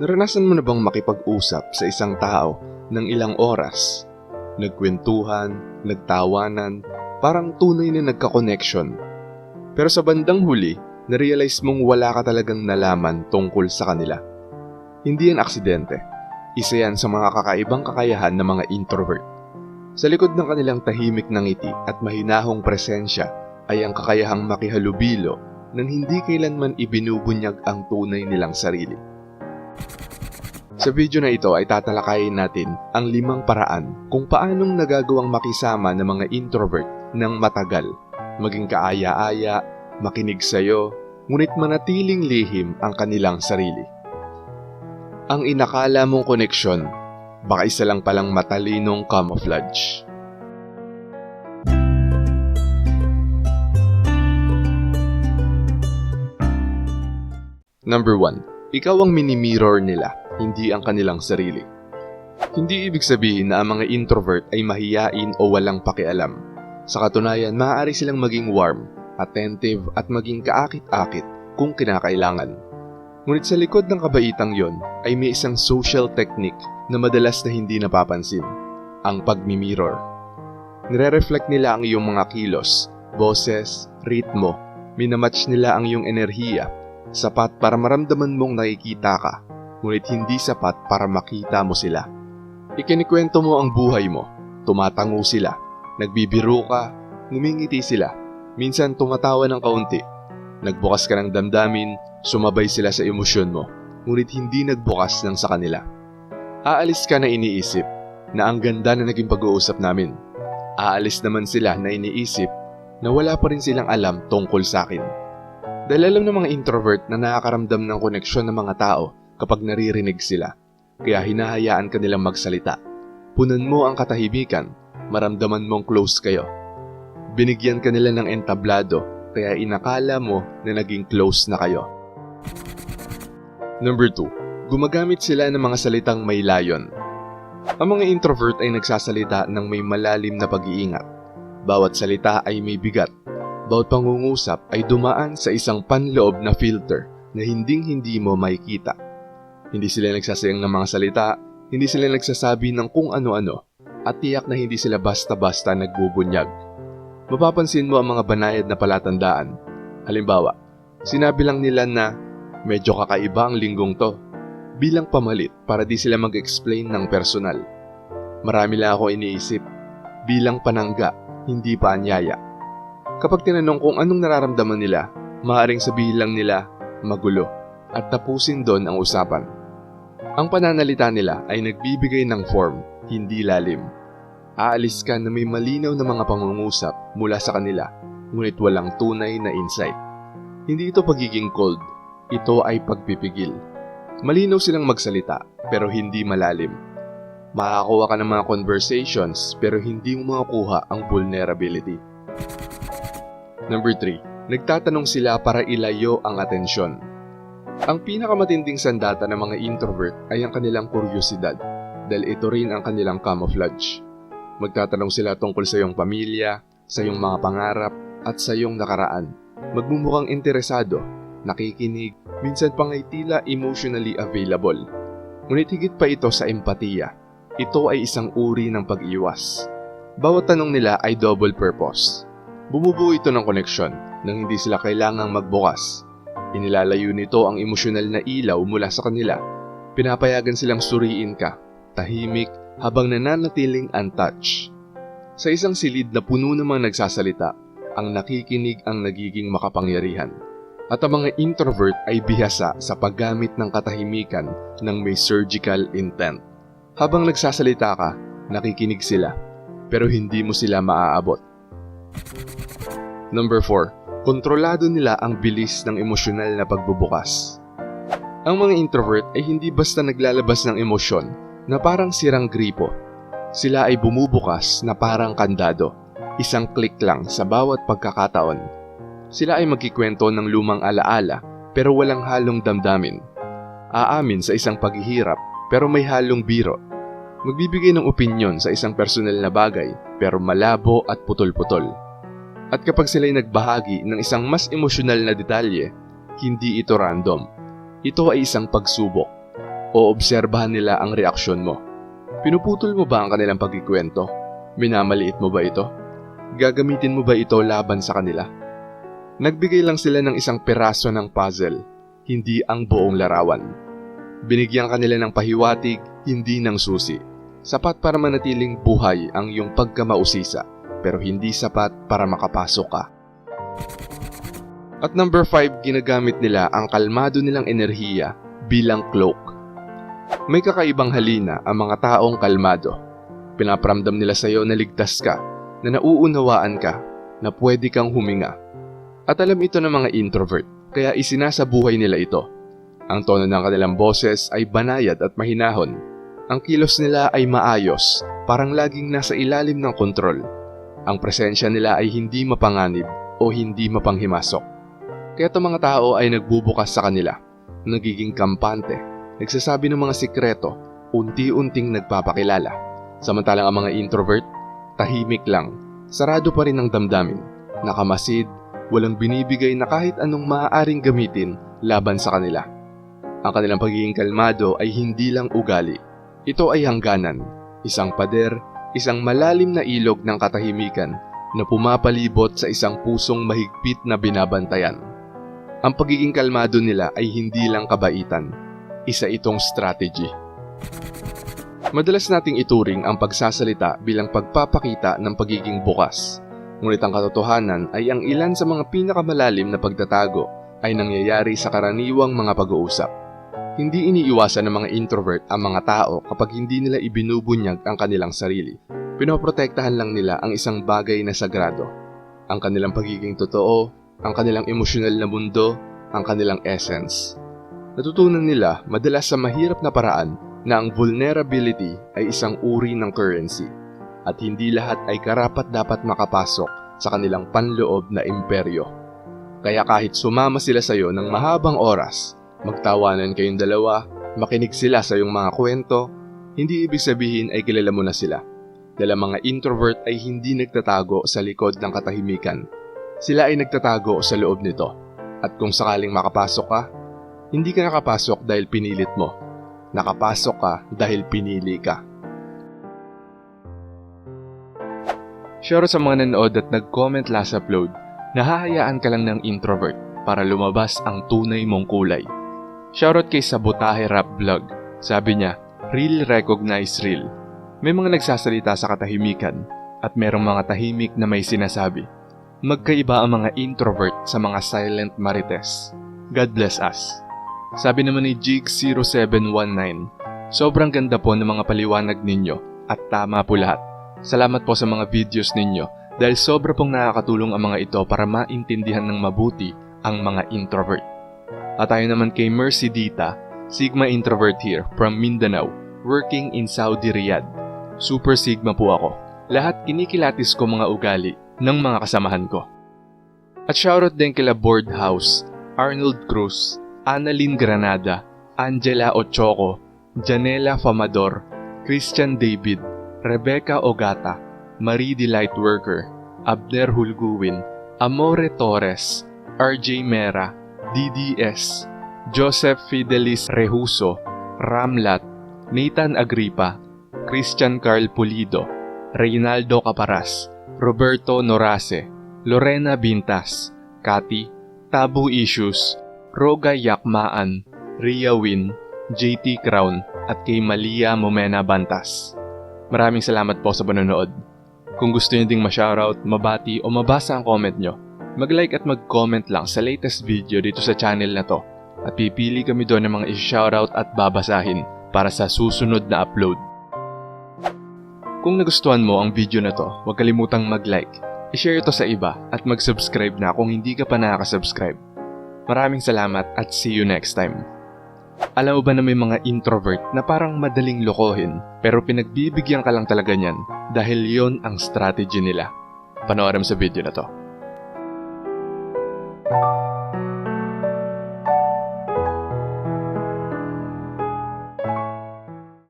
Naranasan mo na bang makipag-usap sa isang tao ng ilang oras? Nagkwentuhan, nagtawanan, parang tunay na nagka-connection. Pero sa bandang huli, narealize mong wala ka talagang nalaman tungkol sa kanila. Hindi yan aksidente. Isa yan sa mga kakaibang kakayahan ng mga introvert. Sa likod ng kanilang tahimik na ngiti at mahinahong presensya ay ang kakayahang makihalubilo nang hindi kailanman ibinubunyag ang tunay nilang sarili. Sa video na ito ay tatalakayin natin ang limang paraan kung paanong nagagawang makisama ng mga introvert ng matagal, maging kaaya-aya, makinig sa'yo, ngunit manatiling lihim ang kanilang sarili. Ang inakala mong koneksyon, baka isa lang palang matalinong camouflage. Number 1. Ikaw ang mini-mirror nila, hindi ang kanilang sarili. Hindi ibig sabihin na ang mga introvert ay mahiyain o walang pakialam. Sa katunayan, maaari silang maging warm, attentive at maging kaakit-akit kung kinakailangan. Ngunit sa likod ng kabaitang yon ay may isang social technique na madalas na hindi napapansin, ang pagmimirror. Nire-reflect nila ang iyong mga kilos, boses, ritmo, minamatch nila ang iyong enerhiya, sapat para maramdaman mong nakikita ka, ngunit hindi sapat para makita mo sila. Ikinikwento mo ang buhay mo, tumatango sila, nagbibiro ka, ngumingiti sila, minsan tumatawa ng kaunti, nagbukas ka ng damdamin, sumabay sila sa emosyon mo, ngunit hindi nagbukas ng sa kanila. Aalis ka na iniisip na ang ganda na naging pag-uusap namin. Aalis naman sila na iniisip na wala pa rin silang alam tungkol sa akin. Dahil alam ng mga introvert na nakakaramdam ng koneksyon ng mga tao kapag naririnig sila. Kaya hinahayaan ka magsalita. Punan mo ang katahimikan, maramdaman mong close kayo. Binigyan ka nila ng entablado, kaya inakala mo na naging close na kayo. Number 2. Gumagamit sila ng mga salitang may layon. Ang mga introvert ay nagsasalita ng may malalim na pag-iingat. Bawat salita ay may bigat. Bawat pangungusap ay dumaan sa isang panloob na filter na hinding-hindi mo makikita. Hindi sila nagsasayang ng mga salita, hindi sila nagsasabi ng kung ano-ano, at tiyak na hindi sila basta-basta nagbubunyag. Mapapansin mo ang mga banayad na palatandaan. Halimbawa, sinabi lang nila na medyo kakaiba ang linggong to bilang pamalit para di sila mag-explain ng personal. Marami lang ako iniisip bilang panangga, hindi pa anyaya. Kapag tinanong kung anong nararamdaman nila, maaaring sabihin lang nila magulo at tapusin doon ang usapan. Ang pananalita nila ay nagbibigay ng form, hindi lalim. Aalis ka na may malinaw na mga pangungusap mula sa kanila, ngunit walang tunay na insight. Hindi ito pagiging cold, ito ay pagpipigil. Malinaw silang magsalita, pero hindi malalim. Makakuha ka ng mga conversations, pero hindi mo makukuha ang vulnerability. Number 3. Nagtatanong sila para ilayo ang atensyon. Ang pinakamatinding sandata ng mga introvert ay ang kanilang kuryosidad dahil ito rin ang kanilang camouflage. Magtatanong sila tungkol sa iyong pamilya, sa iyong mga pangarap, at sa iyong nakaraan. Magmumukhang interesado, nakikinig, minsan pang ay tila emotionally available. Ngunit higit pa ito sa empatiya. Ito ay isang uri ng pag-iwas. Bawat tanong nila ay double purpose. Bumubuo ito ng koneksyon nang hindi sila kailangang magbukas. Inilalayo nito ang emosyonal na ilaw mula sa kanila. Pinapayagan silang suriin ka, tahimik, habang nananatiling untouched. Sa isang silid na puno ng mga nagsasalita, ang nakikinig ang nagiging makapangyarihan. At ang mga introvert ay bihasa sa paggamit ng katahimikan ng may surgical intent. Habang nagsasalita ka, nakikinig sila, pero hindi mo sila maaabot. Number 4. Kontrolado nila ang bilis ng emosyonal na pagbubukas. Ang mga introvert ay hindi basta naglalabas ng emosyon na parang sirang gripo. Sila ay bumubukas na parang kandado, isang click lang sa bawat pagkakataon. Sila ay magkikwento ng lumang alaala pero walang halong damdamin. Aamin sa isang paghihirap pero may halong biro. Magbibigay ng opinyon sa isang personal na bagay pero malabo at putol-putol. At kapag sila'y nagbahagi ng isang mas emosyonal na detalye, hindi ito random. Ito ay isang pagsubok. o obserbahan nila ang reaksyon mo? Pinuputol mo ba ang kanilang pagkikwento? Minamaliit mo ba ito? Gagamitin mo ba ito laban sa kanila? Nagbigay lang sila ng isang peraso ng puzzle, hindi ang buong larawan. Binigyan kanila ng pahiwatig, hindi ng susi. Sapat para manatiling buhay ang iyong pagkamausisa, pero hindi sapat para makapasok ka. At number 5, ginagamit nila ang kalmado nilang enerhiya bilang cloak. May kakaibang halina ang mga taong kalmado. Pinapramdam nila sa iyo na ligtas ka, na nauunawaan ka, na pwede kang huminga. At alam ito ng mga introvert, kaya isinasabuhay nila ito. Ang tono ng kanilang boses ay banayad at mahinahon. Ang kilos nila ay maayos, parang laging nasa ilalim ng kontrol. Ang presensya nila ay hindi mapanganib o hindi mapanghimasok. Kaya itong mga tao ay nagbubukas sa kanila, nagiging kampante, nagsasabi ng mga sikreto, unti-unting nagpapakilala. Samantalang ang mga introvert, tahimik lang, sarado pa rin ang damdamin, nakamasid, walang binibigay na kahit anong maaaring gamitin laban sa kanila. Ang kanilang pagiging kalmado ay hindi lang ugali. Ito ay hangganan, isang pader, isang malalim na ilog ng katahimikan na pumapalibot sa isang pusong mahigpit na binabantayan. Ang pagiging kalmado nila ay hindi lang kabaitan, isa itong strategy. Madalas nating ituring ang pagsasalita bilang pagpapakita ng pagiging bukas. Ngunit ang katotohanan ay ang ilan sa mga pinakamalalim na pagtatago ay nangyayari sa karaniwang mga pag-uusap. Hindi iniiwasan ng mga introvert ang mga tao kapag hindi nila ibinubunyag ang kanilang sarili. Pinoprotektahan lang nila ang isang bagay na sagrado. Ang kanilang pagiging totoo, ang kanilang emosyonal na mundo, ang kanilang essence. Natutunan nila madalas sa mahirap na paraan na ang vulnerability ay isang uri ng currency at hindi lahat ay karapat dapat makapasok sa kanilang panloob na imperyo. Kaya kahit sumama sila sa iyo ng mahabang oras, magtawanan kayong dalawa, makinig sila sa iyong mga kwento, hindi ibig sabihin ay kilala mo na sila. Dahil ang mga introvert ay hindi nagtatago sa likod ng katahimikan. Sila ay nagtatago sa loob nito. At kung sakaling makapasok ka, hindi ka nakapasok dahil pinilit mo. Nakapasok ka dahil pinili ka. Shoutout sa mga nanood at nag-comment last upload, nahahayaan ka lang ng introvert para lumabas ang tunay mong kulay. Shoutout kay Sabotahe Rap Vlog. Sabi niya, real recognize real. May mga nagsasalita sa katahimikan at merong mga tahimik na may sinasabi. Magkaiba ang mga introvert sa mga silent marites. God bless us. Sabi naman ni Jig0719, sobrang ganda po ng mga paliwanag ninyo at tama po lahat. Salamat po sa mga videos ninyo dahil sobra pong nakakatulong ang mga ito para maintindihan ng mabuti ang mga introvert. At tayo naman kay Mercy Dita, Sigma introvert here from Mindanao, working in Saudi Riyadh. Super Sigma po ako. Lahat kinikilatis ko mga ugali ng mga kasamahan ko. At shoutout din kila Board House, Arnold Cruz, Annalyn Granada, Angela Ochoco, Janela Famador, Christian David, Rebecca Ogata, Marie Delight Worker, Abner Hulguwin, Amore Torres, RJ Mera, DDS, Joseph Fidelis Rehuso, Ramlat, Nathan Agripa, Christian Carl Pulido, Reynaldo Caparas, Roberto Norase, Lorena Bintas, Kati, Tabu Issues, Roga Yakmaan, Ria Win, JT Crown at kay Malia Momena Bantas. Maraming salamat po sa panonood. Kung gusto niyo ding ma-shoutout, mabati o mabasa ang comment nyo, mag-like at mag-comment lang sa latest video dito sa channel na to at pipili kami doon ng mga i-shoutout at babasahin para sa susunod na upload. Kung nagustuhan mo ang video na to, huwag kalimutang mag-like, i-share ito sa iba at mag-subscribe na kung hindi ka pa nakaka-subscribe. Maraming salamat at see you next time. Alam mo ba na may mga introvert na parang madaling lokohin pero pinagbibigyan ka lang talaga niyan dahil yon ang strategy nila. Panoorin sa video na to.